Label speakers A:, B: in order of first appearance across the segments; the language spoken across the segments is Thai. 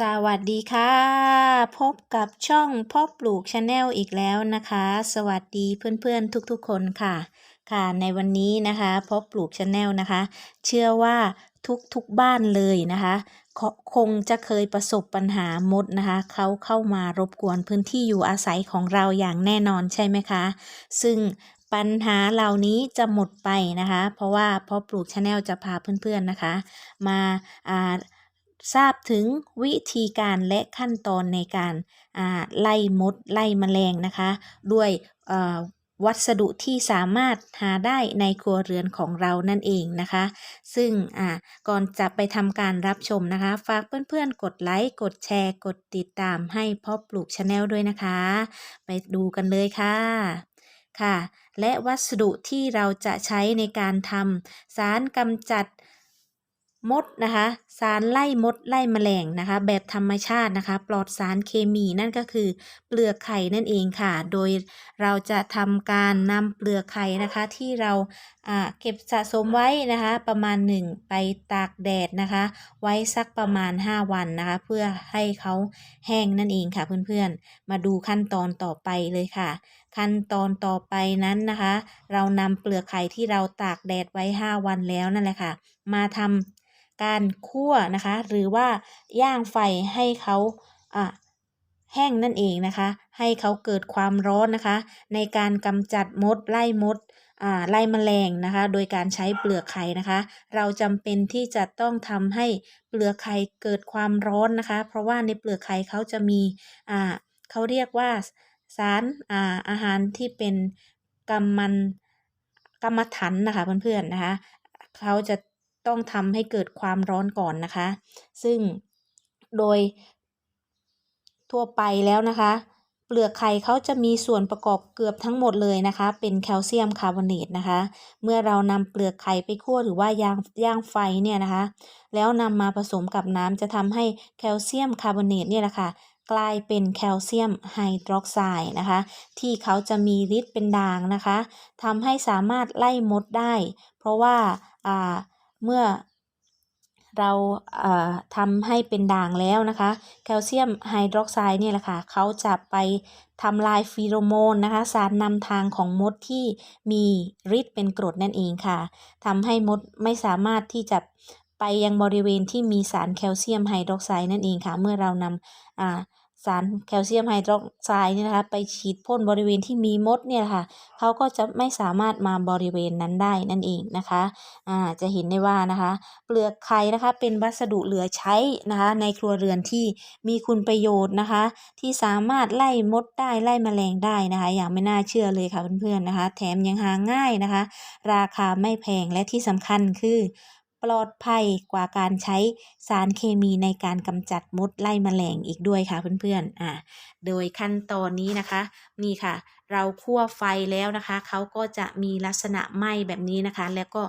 A: สวัสดีค่ะ พบกับช่องพ่อปลูกชาแนลอีกแล้วนะคะ สวัสดีเพื่อนๆทุกๆคนค่ะ ค่ะในวันนี้นะคะพ่อปลูกชาแนลนะคะ เชื่อว่าทุกๆบ้านเลยนะคะคคงจะเคยประสบปัญหามดนะคะ เขาเข้ามารบกวนพื้นที่อยู่อาศัยของเราอย่างแน่นอนใช่ไหมคะ ซึ่งปัญหาเหล่านี้จะหมดไปนะคะ เพราะว่าพ่อปลูกชาแนลจะพาเพื่อนๆนะคะ มาอ่า ทราบถึงวิธีการและขั้นตอนในการไล่มดไล่แมลงนะคะ ด้วยวัสดุที่สามารถหาได้ในครัวเรือนของเรานั่นเองนะคะ ซึ่งก่อนจะไปทำการรับชมนะคะ ฝากเพื่อนๆ กดไลค์ กดแชร์ กดติดตามให้พ่อปลูกชาแนลด้วยนะคะ ไปดูกันเลยค่ะค่ะ และวัสดุที่เราจะใช้ในการทำสารกำจัด มดนะคะ สารไล่มดไล่แมลงนะคะ แบบธรรมชาตินะคะ ปลอดสารเคมีนั่นก็คือ เปลือกไข่นั่นเองค่ะ โดยเราจะทำการนำเปลือกไข่นะคะที่เราเก็บสะสมไว้นะคะ ประมาณหนึ่งไปตากแดดนะคะ ไว้สักประมาณ 5 วันนะคะ เพื่อให้เขาแห้งนั่นเองค่ะเพื่อนๆ มาดูขั้นตอนต่อไปเลยค่ะ ขั้นตอนต่อไปนั้นนะคะ เรานำเปลือกไข่ที่เราตากแดดไว้ 5 วันแล้วนั่นแหละค่ะ มาทำ การคั่วนะคะ หรือว่าย่างไฟให้เขาอะแห้งนั่นเองนะคะ ให้เขาเกิดความร้อนนะคะ ในการกำจัดมดไล่มดไล่แมลงนะคะ โดยการใช้เปลือกไข่นะคะ เราจำเป็นที่จะต้องทำให้เปลือกไข่เกิดความร้อนนะคะ เพราะว่าในเปลือกไข่เขาจะมีเขาเรียกว่าสารอาอาหารที่เป็นกำมันกรรมฐานนะคะเพื่อนๆนะคะเขาจะ ต้องทำให้เกิดความร้อนก่อนนะคะ ซึ่งโดยทั่วไปแล้วนะคะ เปลือกไข่เขาจะมีส่วนประกอบเกือบทั้งหมดเลยนะคะ เป็นแคลเซียมคาร์บอเนตนะคะ เมื่อเรานำเปลือกไข่ไปคั่วหรือว่าย่างย่างไฟเนี่ยนะคะ แล้วนำมาผสมกับน้ำจะทำให้แคลเซียมคาร์บอเนตเนี่ยแหละค่ะกลายเป็นแคลเซียมไฮดรอกไซด์นะคะ ที่เขาจะมีฤทธิ์เป็นด่างนะคะทำให้สามารถไล่มดได้ เพราะว่าอ่า เมื่อเราทำให้เป็นด่างแล้วนะคะ แคลเซียมไฮดรอกไซด์เนี่ยแหละค่ะเขาจะไปทำลายฟีโรโมนนะคะ สารนำทางของมดที่มีฤทธิ์เป็นกรดนั่นเองค่ะทำให้มดไม่สามารถที่จะไปยังบริเวณที่มีสารแคลเซียมไฮดรอกไซด์นั่นเองค่ะ เมื่อเรานำ สารแคลเซียมไฮดรอกไซด์นี่นะคะไปฉีดพ่นบริเวณที่มีมดเนี่ยค่ะเขาก็จะไม่สามารถมาบริเวณนั้นได้นั่นเองนะคะอ่าจะเห็นได้ว่านะคะเปลือกไข่นะคะเป็นวัสดุเหลือใช้นะคะในครัวเรือนที่มีคุณประโยชน์นะคะ ที่สามารถไล่มดได้ไล่แมลงได้นะคะ อย่างไม่น่าเชื่อเลยค่ะเพื่อนๆนะคะ แถมยังหาง่ายนะคะ ราคาไม่แพงและที่สำคัญคือ ปลอดภัยกว่าการใช้สารเคมีในการกำจัดมดไล่แมลงอีกด้วยค่ะเพื่อนๆอ่าโดยขั้นตอนนี้นะคะนี่ค่ะ เราคั่วไฟแล้วนะคะเขาก็จะมีลักษณะไหม้แบบนี้นะคะ แล้วก็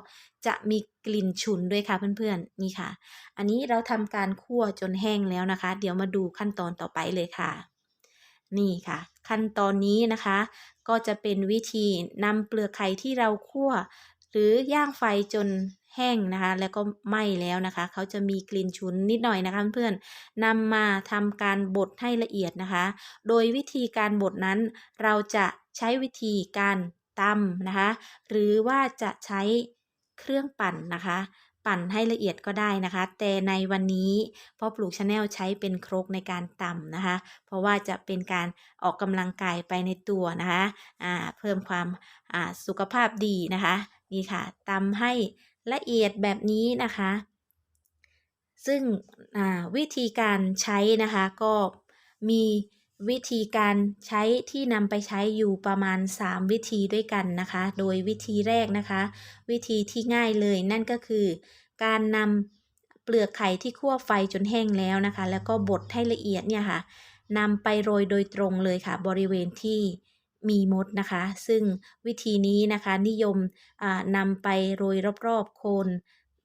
A: จะมีกลิ่นฉุนด้วยค่ะเพื่อนๆนี่ค่ะ อันนี้เราทำการคั่วจนแห้งแล้วนะคะ เดี๋ยวมาดูขั้นตอนต่อไปเลยค่ะนี่ค่ะ ขั้นตอนนี้นะคะ ก็จะเป็นวิธีนำเปลือกไข่ที่เราคั่ว หรือย่างไฟจน แห้งนะคะ แล้วก็ไหม้แล้วนะคะ เขาจะมีกลิ่นฉุนนิดหน่อยนะคะเพื่อนนำมาทำการบดให้ละเอียดนะคะ โดยวิธีการบดนั้น เราจะใช้วิธีการตำนะคะ หรือว่าจะใช้เครื่องปั่นนะคะ ปั่นให้ละเอียดก็ได้นะคะ แต่ในวันนี้พ่อปลูกชาแนลใช้เป็นครกในการตำนะคะ เพราะว่าจะเป็นการออกกำลังกายไปในตัวนะคะอ่าเพิ่มความสุขภาพดีนะคะ นี่ค่ะตำให้ ละเอียดแบบนี้นะคะ ซึ่งวิธีการใช้นะคะก็มีวิธีการใช้ที่นำไปใช้อยู่ประมาณ 3 วิธีด้วยกันนะคะ โดยวิธีแรกนะคะ วิธีที่ง่ายเลยนั่นก็คือ การนำเปลือกไข่ที่คั่วไฟจนแห้งแล้วนะคะ แล้วก็บดให้ละเอียดเนี่ยค่ะนำไปโรยโดยตรงเลยค่ะ บริเวณที่ มีมดนะคะ ซึ่งวิธีนี้นะคะนิยมนำไปโรยรอบๆโคน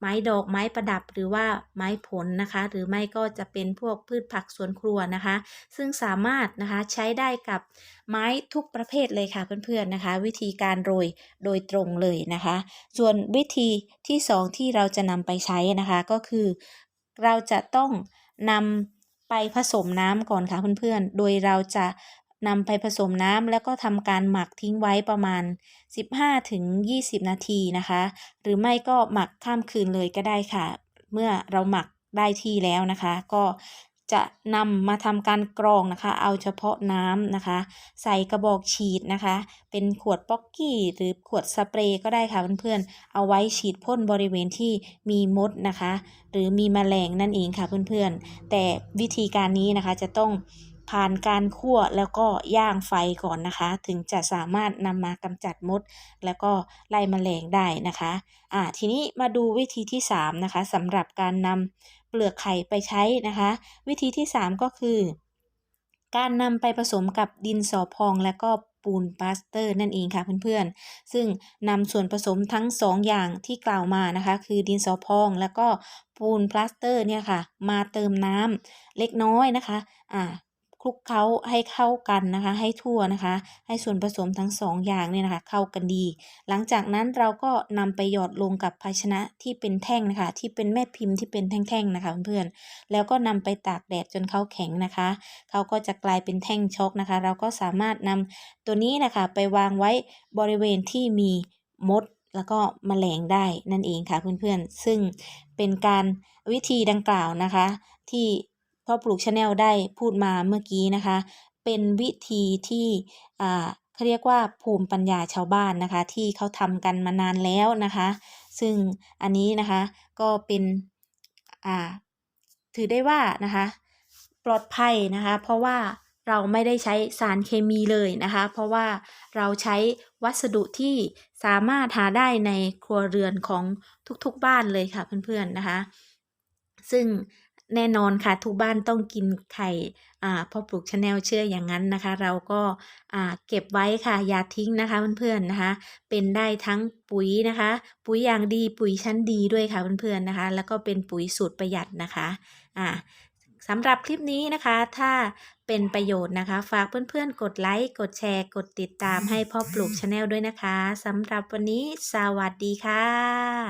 A: ไม้ดอกไม้ประดับหรือว่าไม้ผลนะคะ หรือไม่ก็จะเป็นพวกพืชผักสวนครัวนะคะ ซึ่งสามารถนะคะใช้ได้กับไม้ทุกประเภทเลยค่ะเพื่อนๆนะคะ วิธีการโรยโดยตรงเลยนะคะ ส่วนวิธีที่ 2 ที่เราจะนำไปใช้นะคะก็คือ เราจะต้องนำไปผสมน้ำก่อนค่ะเพื่อนๆ โดยเราจะ นำไปผสมน้ำแล้วก็ทำการหมักทิ้งไว้ประมาณ 15-20 นาทีนะคะ หรือไม่ก็หมักข้ามคืนเลยก็ได้ค่ะ เมื่อเราหมักได้ที่แล้วนะคะ ก็จะนำมาทำการกรองนะคะ เอาเฉพาะน้ำนะคะ ใส่กระบอกฉีดนะคะ เป็นขวดป๊อกกี้หรือขวดสเปรย์ก็ได้ค่ะเพื่อนๆ เอาไว้ฉีดพ่นบริเวณที่มีมดนะคะ หรือมีแมลงนั่นเองค่ะเพื่อนๆ แต่วิธีการนี้นะคะจะต้อง ผ่านการคั่วแล้วก็ย่างไฟก่อนนะคะ ถึงจะสามารถนำมากำจัดมด แล้วก็ไล่แมลงได้นะคะอ่าทีนี้มาดูวิธีที่3นะคะสำหรับการนำเปลือกไข่ไปใช้นะคะ วิธีที่ 3 ก็คือ การนำไปผสมกับดินสอพองและก็ปูนปลาสเตอร์นั่นเองค่ะเพื่อนๆ ซึ่งนำส่วนผสมทั้ง 2 อย่างที่กล่าวมานะคะ คือดินสอพองแล้วก็ปูนปลาสเตอร์เนี่ยค่ะ มาเติมน้ำเล็กน้อยนะคะ อ่า คลุกเคล้าให้เข้ากันนะคะ ให้ทั่วนะคะ ให้ส่วนผสมทั้ง2องอย่างเนี่ยนะคะ เข้ากันดี หลังจากนั้นเราก็นำไปหยอดลงกับภาชนะที่เป็นแท่งนะคะ ที่เป็นแม่พิมพ์ที่เป็นแท่งๆนะคะเพื่อนๆแล้วก็นำไปตากแดดจนเขาแข็งนะคะเขาก็จะกลายเป็นแท่งช็อกนะคะ เราก็สามารถนำตัวนี้นะคะ ไปวางไว้บริเวณที่มีมดแล้วก็แมลงได้นั่นเองค่ะเพื่อนๆ ซึ่งเป็นการวิธีดังกล่าวนะคะ ที่ พ่อปลูกชาแนลได้พูดมาเมื่อกี้นะคะ เป็นวิธีที่เขาเรียกว่าภูมิปัญญาชาวบ้านนะคะ ที่เขาทำกันมานานแล้วนะคะ ซึ่งอันนี้นะคะก็เป็นถือได้ว่านะคะ ปลอดภัยนะคะ เพราะว่าเราไม่ได้ใช้สารเคมีเลยนะคะ เพราะว่าเราใช้วัสดุที่สามารถหาได้ในครัวเรือนของทุกๆบ้านเลยค่ะเพื่อนๆนะคะ ซึ่ง แน่นอนค่ะทุกบ้านต้องกินไข่อ่าพอปลูกชาแนลเชื่ออย่างนั้นนะคะ เราก็าเก็บไว้ค่ะอย่าทิ้งนะคะเพื่อนๆนะคะ เป็นได้ทั้งปุ๋ยนะคะ ปุ๋ยอย่างดีปุ๋ยชั้นดีด้วยค่ะเพื่อนๆนะคะ แล้วก็เป็นปุ๋ยสูตรประหยัดนะคะอ่าสำหรับคลิปนี้นะคะ ถ้าเป็นประโยชน์นะคะ ฝากเพื่อนๆ กดไลค์ กดแชร์ กดติดตามให้พ่อปลูกชาแนลด้วยนะคะสำหรับวันนี้สวัสดีค่ะ